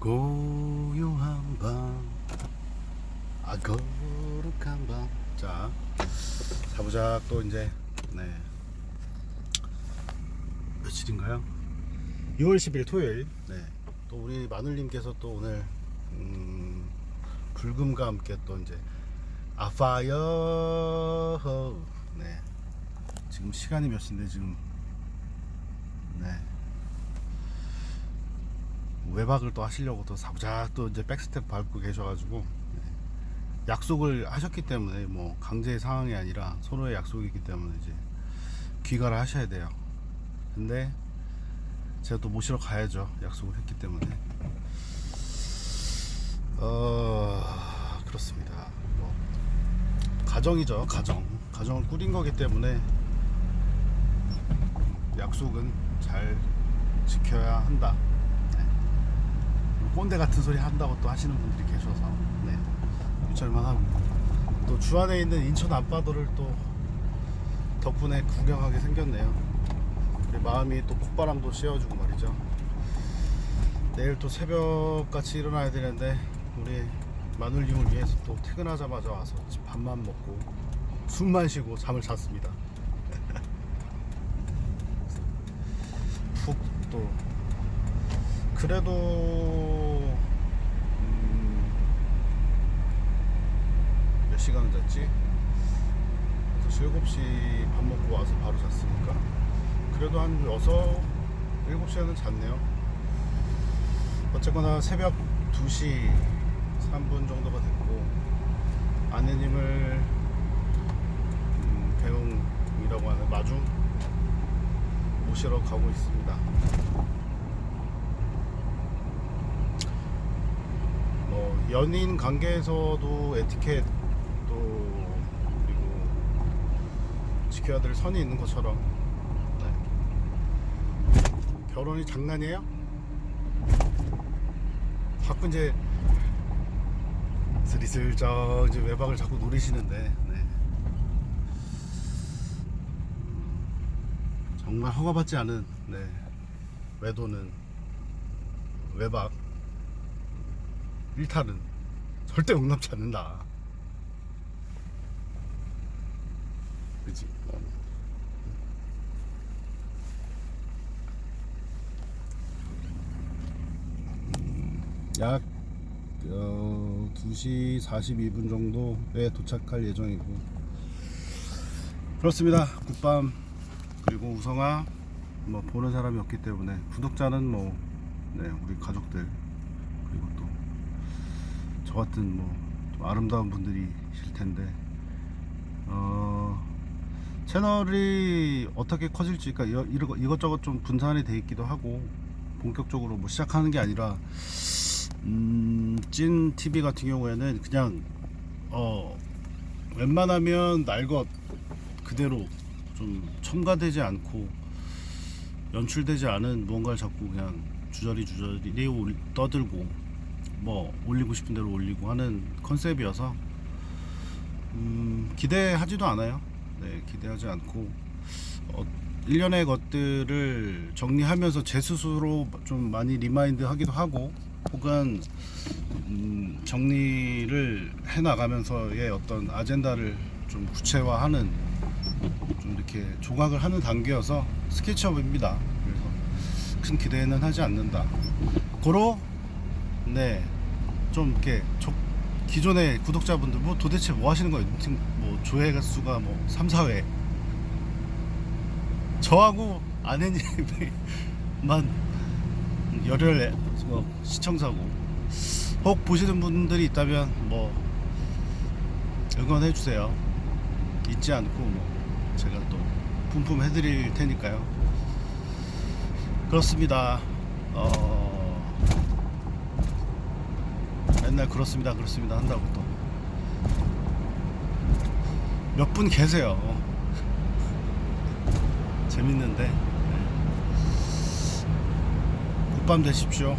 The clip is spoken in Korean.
고요한 밤, 아 거룩한 밤. 자, 자부작 또 이제 네 며칠인가요? 6월 10일 토요일. 네. 또 우리 마눌님께서 또 오늘 음, 불금과 함께 또 이제 아파요. 네. 지금 시간이 몇 시인데 지금 네. 외박을 또 하시려고 또 사부작 또 이제 백스텝 밟고 계셔가지고 네. 약속을 하셨기 때문에 뭐 강제 상황이 아니라 서로의 약속이기 때문에 이제 귀가를 하셔야 돼요. 근데 제가 또 모시러 가야죠. 약속을 했기 때문에. 어 그렇습니다. 뭐 가정이죠. 가정. 가정을 꾸린 거기 때문에 약속은 잘 지켜야 한다. 네. 꼰대 같은 소리 한다고 또 하시는 분들이 계셔서 네. 유찰만 하고 또 주안에 있는 인천 앞바다를 또 덕분에 구경하게 생겼네요. 마음이 또 콧바람도 씌워주고 말이죠. 내일 또 새벽같이 일어나야 되는데 우리 마눌님을 위해서 또 퇴근하자마자 와서 밥만 먹고 숨만 쉬고 잠을 잤습니다. 푹 또 그래도 음, 몇 시간 잤지? 6시 7시 밥 먹고 와서 바로 잤으니까 그래도 한 6, 7시간은 잤네요 어쨌거나 새벽 2시 3분 정도가 됐고 아내님을 음, 배웅이라고 하는 마중 모시러 가고 있습니다. 뭐 연인 관계에서도 에티켓 또 그리고 지켜야 될 선이 있는 것처럼 네. 결혼이 장난이에요? 자꾸 이제 스리슬쩍 이제 외박을 자꾸 노리시는데 네. 정말 허가받지 않은 네, 외도는 외박 일탈은 절대 용납치 않는다. 그치? 약 어, 2시 42분 정도에 도착할 예정이고 그렇습니다. 굿밤 그리고 우성아 뭐 보는 사람이 없기 때문에 구독자는 뭐 네, 우리 가족들 그리고 또 저 같은 뭐좀 아름다운 분들이실 텐데 어 채널이 어떻게 커질지 그러니까 이것저것 좀 분산이 돼 있기도 하고 본격적으로 뭐 시작하는 게 아니라 음, 찐 TV 같은 경우에는 그냥 어 웬만하면 날 것 그대로 좀 첨가되지 않고 연출되지 않은 무언가를 자꾸 그냥 주저리 주저리 올- 떠들고 뭐 올리고 싶은 대로 올리고 하는 컨셉이어서 음, 기대하지도 않아요. 네, 기대하지 않고 어, 일련의 것들을 정리하면서 제 스스로 좀 많이 리마인드 하기도 하고 혹은 음, 정리를 해 나가면서의 어떤 아젠다를 좀 구체화하는 좀 이렇게 조각을 하는 단계여서 스케치업입니다. 그래서 큰 기대는 하지 않는다. 고로 네, 좀 이렇게 저, 기존의 구독자분들 뭐 도대체 뭐 하시는 거예요? 지금 뭐 조회 수가 뭐 3, 4회 저하고 아내님만 열혈 뭐 시청자고 혹 보시는 분들이 있다면 뭐 응원해 주세요. 잊지 않고 뭐 제가 또 품품 해드릴 테니까요. 그렇습니다. 어 맨날 그렇습니다, 그렇습니다 한다고 또 몇 분 계세요. 재밌는데 네. 굿밤 되십시오.